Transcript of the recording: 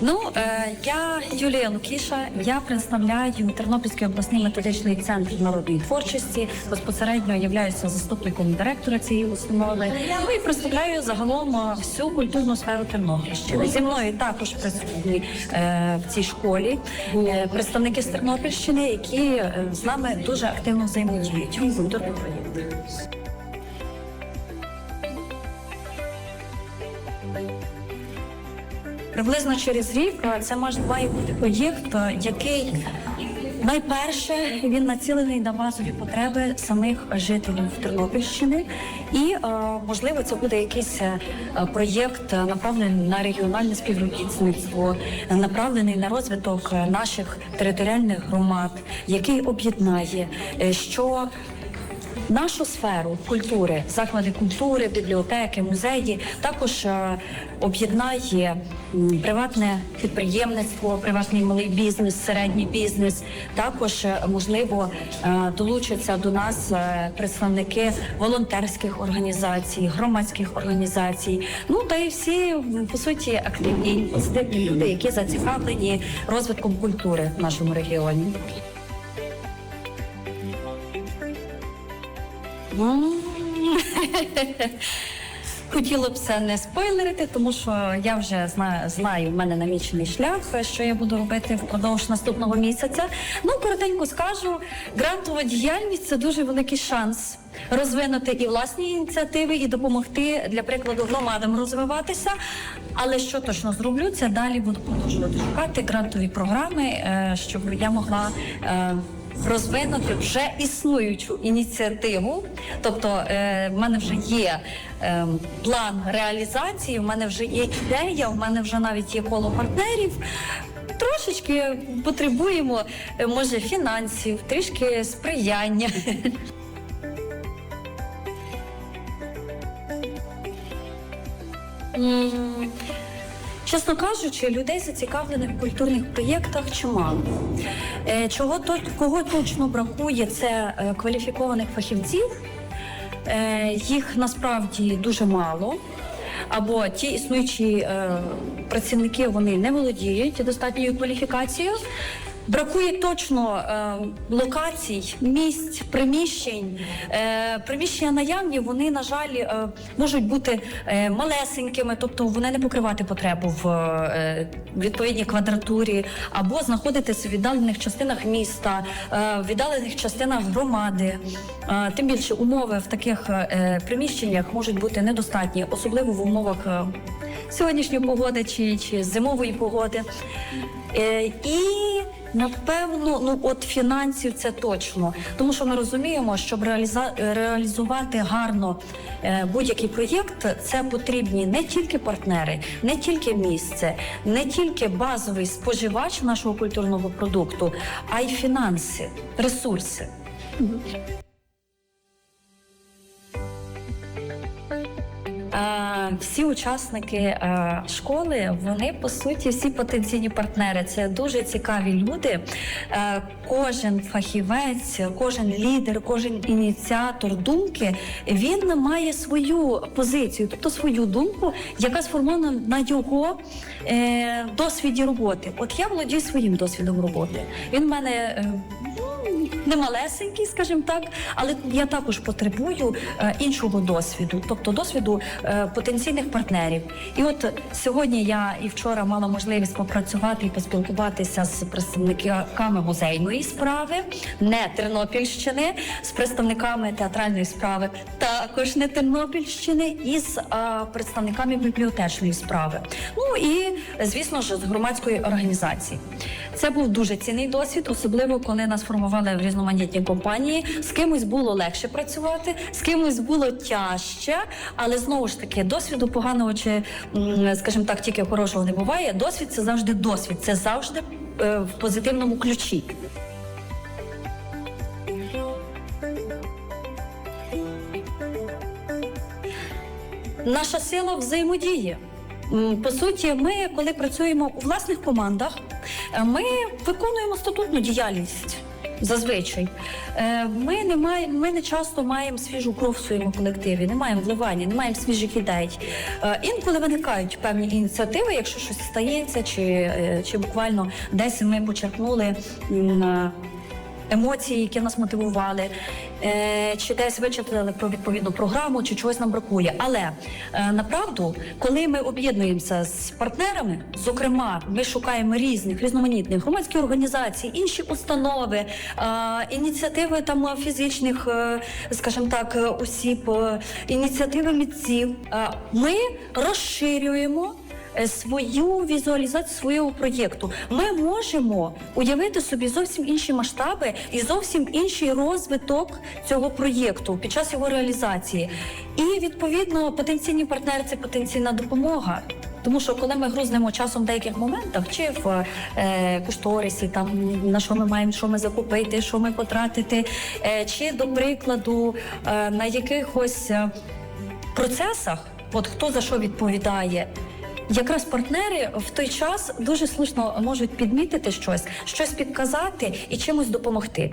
Ну, е, я Юлія Лукіша. Я представляю Тернопільський обласний методичний центр народної творчості. Безпосередньо являюся заступником директора цієї установи. Ну і представляю загалом е, всю культурну сферу Тернопільщини. Зі мною також присутні е, в цій школі представники з Тернопільщини, які з нами дуже активно взаємодіють культурних проєктах. Приблизно через рік е, це може бути проєкт, е, який найперше він націлений на базові потреби самих жителів Тернопільщини, і е, можливо це буде якийсь проєкт направлений на регіональне співробітництво, направлений на розвиток наших територіальних громад, який об'єднає, що Нашу сферу культури, заклади культури, бібліотеки, музеї також е, об'єднає приватне підприємництво, приватний малий бізнес, середній бізнес. Також е, можливо е, долучаться до нас представники волонтерських організацій, громадських організацій. Ну та й всі по суті активні позитивні люди, які зацікавлені розвитком культури в нашому регіоні. Хотіла б це не спойлерити, тому що я вже знаю, знаю, в мене намічений шлях, що я буду робити впродовж наступного місяця. Ну, коротенько скажу, грантова діяльність це дуже великий шанс розвинути і власні ініціативи, і допомогти для прикладу громадам розвиватися. Але що точно зроблю, це далі буду продовжувати шукати грантові програми, е, щоб я могла. Розвинути вже існуючу ініціативу. Тобто, е, в мене вже є е, план реалізації, в мене вже є ідея, в мене вже навіть є коло партнерів. Трошечки потребуємо, е, може, фінансів, трішки сприяння. Чесно кажучи, людей зацікавлених в культурних проєктах чимало. Е, Чого кого точно бракує, це е, кваліфікованих фахівців. Е, Їх насправді дуже мало. Або ті існуючі е, працівники вони не володіють достатньою кваліфікацією. Бракує точно е, локацій, місць, приміщень. Е, приміщення наявні, вони, на жаль, е, можуть бути е, малесенькими, тобто вони не покривати потребу в е, відповідній квадратурі, або знаходитися в віддалених частинах міста, е, в віддалених частинах громади. Е, тим більше умови в таких е, приміщеннях можуть бути недостатні, особливо в умовах е, сьогоднішньої погоди чи, чи зимової погоди. Е, і напевно, ну от фінансів це точно, тому що ми розуміємо, щоб реаліза- реалізувати гарно е, будь-який проєкт, це потрібні не тільки партнери, не тільки місце, не тільки базовий споживач нашого культурного продукту, а й фінанси, ресурси. Всі учасники е, школи, вони по суті всі потенційні партнери. Це дуже цікаві люди. Е, Кожен фахівець, кожен лідер, кожен ініціатор думки він має свою позицію, тобто свою думку, яка сформована на його е, досвіді роботи. От я володію своїм досвідом роботи. Він в мене. Не малесенький, скажімо так, але я також потребую е, іншого досвіду, тобто досвіду е, потенційних партнерів. І от сьогодні я і вчора мала можливість попрацювати і поспілкуватися з представниками музейної справи, не Тернопільщини, з представниками театральної справи, також не Тернопільщини, і з е, представниками бібліотечної справи. Ну і звісно ж з громадської організації. Це був дуже цінний досвід, особливо коли нас формували в різноманітні компанії. З кимось було легше працювати, з кимось було тяжче, але знову ж таки досвіду поганого чи, скажімо так, тільки хорошого не буває. Досвід це завжди досвід, це завжди е, в позитивному ключі. Наша сила взаємодії. По суті, ми, коли працюємо у власних командах, е, ми виконуємо статутну діяльність. Зазвичай Е, ми не маємо, ми не часто маємо свіжу кров в своєму колективі, не маємо вливання, не маємо свіжих ідей. Е, Інколи виникають певні ініціативи, якщо щось стається, чи, чи буквально десь ми почерпнули емоції, які нас мотивували, е, чи десь вичитали про відповідну програму, чи чогось нам бракує. Але е, направду, коли ми об'єднуємося з партнерами, зокрема, ми шукаємо різних різноманітних громадських організацій, інші установи, е, ініціативи там фізичних, скажімо так, осіб, ініціативи митців, ми розширюємо свою візуалізацію свого проєкту. Ми можемо уявити собі зовсім інші масштаби і зовсім інший розвиток цього проєкту під час його реалізації. І відповідно потенційні партнери це потенційна допомога. Тому що коли ми грузнемо часом в деяких моментах, чи в е, кошторисі, там на що ми маємо, що ми закупити, що ми потратити, е, чи до прикладу е, на якихось е, процесах, от хто за що відповідає. Якраз партнери в той час дуже слушно можуть підмітити щось, щось підказати і чимось допомогти.